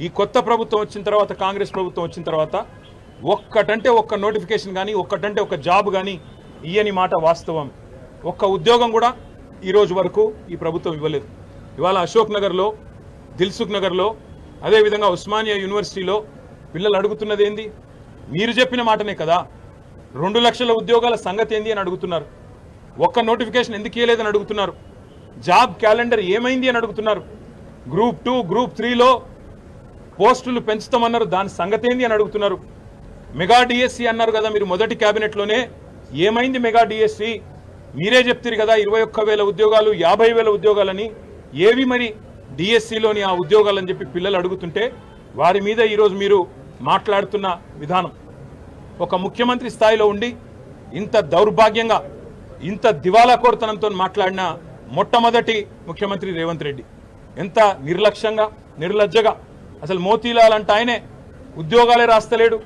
ఈ కొత్త ప్రభుత్వం వచ్చిన తర్వాత కాంగ్రెస్ ప్రభుత్వం వచ్చిన తర్వాత ఒక్కటంటే ఒక్క నోటిఫికేషన్ కానీ ఒక్కటంటే ఒక జాబ్ కానీ ఇయ్యని మాట వాస్తవం. ఒక్క ఉద్యోగం కూడా ఈరోజు వరకు ఈ ప్రభుత్వం ఇవ్వలేదు. ఇవాళ అశోక్ నగర్లో దిల్సుఖ్ నగర్లో అదేవిధంగా ఉస్మానియా యూనివర్సిటీలో పిల్లలు అడుగుతున్నది ఏంది? మీరు చెప్పిన మాటనే కదా. రెండు లక్షల ఉద్యోగాల సంగతి ఏంది అని అడుగుతున్నారు. ఒక్క నోటిఫికేషన్ ఎందుకు ఇవ్వలేదని అడుగుతున్నారు? జాబ్ క్యాలెండర్ ఏమైంది అని అడుగుతున్నారు. గ్రూప్ టూ గ్రూప్ త్రీలో పోస్టులు పెంచుతామన్నారు. దాని సంగతి ఏంది అని అడుగుతున్నారు. మెగా డిఎస్సి అన్నారు కదా మీరు మొదటి క్యాబినెట్లోనే. ఏమైంది మెగా డిఎస్సి? మీరే చెప్తారు కదా ఇరవై ఒక్క వేల ఉద్యోగాలు యాభై వేల ఉద్యోగాలని. ఏవి మరి డిఎస్సిలోని ఆ ఉద్యోగాలని చెప్పి పిల్లలు అడుగుతుంటే వారి మీద ఈరోజు మీరు మాట్లాడుతున్న విధానం. ఒక ముఖ్యమంత్రి స్థాయిలో ఉండి ఇంత దౌర్భాగ్యంగా ఇంత దివాలా కోరతనంతో మాట్లాడిన మొట్టమొదటి ముఖ్యమంత్రి రేవంత్ రెడ్డి. ఎంత నిర్లక్ష్యంగా నిర్లజ్జగా అసలు మోతీలాల్ అంటే ఆయనే. ఉద్యోగాలే రాస్తలేడు.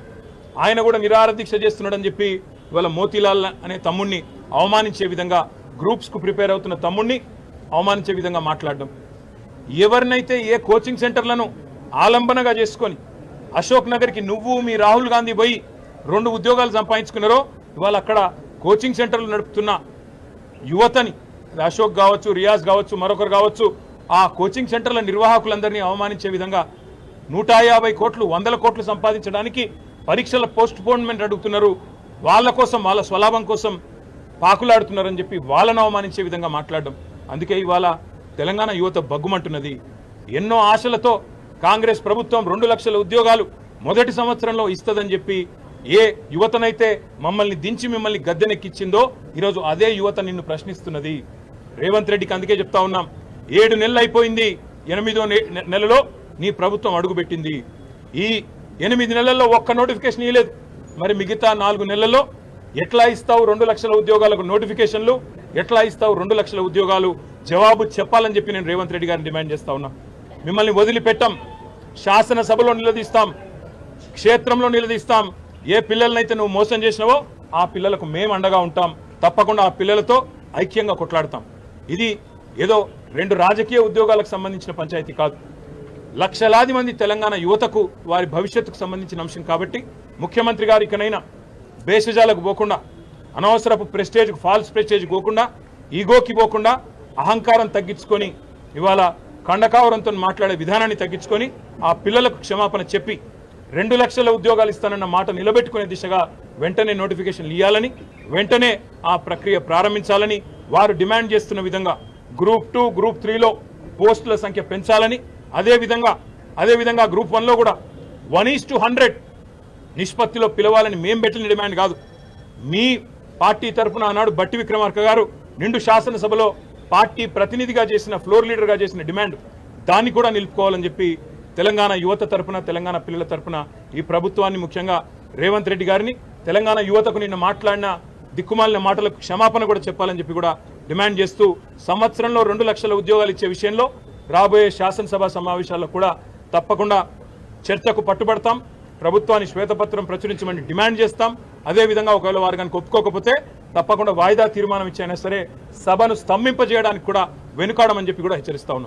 ఆయన కూడా నిరాహార దీక్ష చేస్తున్నాడని చెప్పి ఇవాళ మోతీలాల్ అనే తమ్ముణ్ణి అవమానించే విధంగా గ్రూప్స్కు ప్రిపేర్ అవుతున్న తమ్ముణ్ణి అవమానించే విధంగా మాట్లాడడం. ఎవరినైతే ఏ కోచింగ్ సెంటర్లను ఆలంబనగా చేసుకొని అశోక్ నగర్కి నువ్వు మీ రాహుల్ గాంధీ పోయి రెండు ఉద్యోగాలు సంపాదించుకున్నారో ఇవాళ అక్కడ కోచింగ్ సెంటర్లు నడుపుతున్న యువతని అశోక్ కావచ్చు రియాజ్ కావచ్చు మరొకరు కావచ్చు ఆ కోచింగ్ సెంటర్ల నిర్వాహకులందరినీ అవమానించే విధంగా నూట యాభై కోట్లు వందల కోట్లు సంపాదించడానికి పరీక్షల పోస్ట్ పోన్మెంట్ అడుగుతున్నారు. వాళ్ళ కోసం వాళ్ళ స్వలాభం కోసం పాకులాడుతున్నారని చెప్పి వాళ్ళను అవమానించే విధంగా మాట్లాడడం. అందుకే ఇవాళ తెలంగాణ యువత బగ్గుమంటున్నది. ఎన్నో ఆశలతో కాంగ్రెస్ ప్రభుత్వం రెండు లక్షల ఉద్యోగాలు మొదటి సంవత్సరంలో ఇస్తుందని చెప్పి ఏ యువతనైతే మమ్మల్ని దించి మిమ్మల్ని గద్దెనెక్కిచ్చిందో ఈరోజు అదే యువత నిన్ను ప్రశ్నిస్తున్నది. రేవంత్ రెడ్డికి అందుకే చెప్తా ఉన్నాం. ఏడు నెలలు అయిపోయింది. ఎనిమిదో నెలలో నీ ప్రభుత్వం అడుగుపెట్టింది. ఈ ఎనిమిది నెలల్లో ఒక్క నోటిఫికేషన్ ఇవ్వలేదు మరి మిగతా నాలుగు నెలల్లో ఎట్లా ఇస్తావు రెండు లక్షల ఉద్యోగాలకు నోటిఫికేషన్లు? ఎట్లా ఇస్తావు రెండు లక్షల ఉద్యోగాలు? జవాబు చెప్పాలని చెప్పి నేను రేవంత్ రెడ్డి గారిని డిమాండ్ చేస్తా ఉన్నా. మిమ్మల్ని వదిలిపెట్టాం. శాసనసభలో నిలదీస్తాం. క్షేత్రంలో నిలదీస్తాం. ఏ పిల్లలనైతే నువ్వు మోసం చేసినావో ఆ పిల్లలకు మేము అండగా ఉంటాం. తప్పకుండా ఆ పిల్లలతో ఐక్యంగా కొట్లాడతాం. ఇది ఏదో రెండు రాజకీయ ఉద్యోగాలకు సంబంధించిన పంచాయతీ కాదు. లక్షలాది మంది తెలంగాణ యువతకు వారి భవిష్యత్తుకు సంబంధించిన అంశం కాబట్టి ముఖ్యమంత్రి గారు ఇకనైనా భేషజాలకు పోకుండా అనవసరపు ప్రెస్టేజ్కు ఫాల్స్ ప్రెస్టేజ్ పోకుండా ఈగోకి పోకుండా అహంకారం తగ్గించుకొని ఇవాళ కండకావరంతో మాట్లాడే విధానాన్ని తగ్గించుకొని ఆ పిల్లలకు క్షమాపణ చెప్పి రెండు లక్షల ఉద్యోగాలు ఇస్తానన్న మాట నిలబెట్టుకునే దిశగా వెంటనే నోటిఫికేషన్లు ఇవ్వాలని వెంటనే ఆ ప్రక్రియ ప్రారంభించాలని వారు డిమాండ్ చేస్తున్న విధంగా గ్రూప్ టూ గ్రూప్ త్రీలో పోస్టుల సంఖ్య పెంచాలని అదేవిధంగా అదేవిధంగా అదే విధంగా గ్రూప్ వన్లో కూడా వన్ ఈస్ టు హండ్రెడ్ నిష్పత్తిలో పిలవాలని మేం పెట్టిన డిమాండ్ కాదు. మీ పార్టీ తరఫున ఆనాడు బట్టి విక్రమార్క గారు నిండు శాసనసభలో పార్టీ ప్రతినిధిగా చేసిన ఫ్లోర్ లీడర్గా చేసిన డిమాండ్ దాన్ని కూడా నిలుపుకోవాలని చెప్పి తెలంగాణ యువత తరఫున తెలంగాణ పిల్లల తరఫున ఈ ప్రభుత్వాన్ని ముఖ్యంగా రేవంత్ రెడ్డి గారిని తెలంగాణ యువతకు నిన్న మాట్లాడిన దిక్కుమాలిన మాటలకు క్షమాపణ కూడా చెప్పాలని చెప్పి కూడా డిమాండ్ చేస్తూ సంవత్సరంలో రెండు లక్షల ఉద్యోగాలు ఇచ్చే విషయంలో రాబోయే శాసనసభ సమావేశాల్లో కూడా తప్పకుండా చర్చకు పట్టుబడతాం. ప్రభుత్వాన్ని శ్వేతపత్రం ప్రచురించమని డిమాండ్ చేస్తాం. అదేవిధంగా ఒకవేళ వారు కనుక ఒప్పుకోకపోతే తప్పకుండా వాయిదా తీర్మానం ఇచ్చైనా సరే సభను స్తంభింపజేయడానికి కూడా వెనుకాడమని చెప్పి కూడా హెచ్చరిస్తా ఉన్నాం.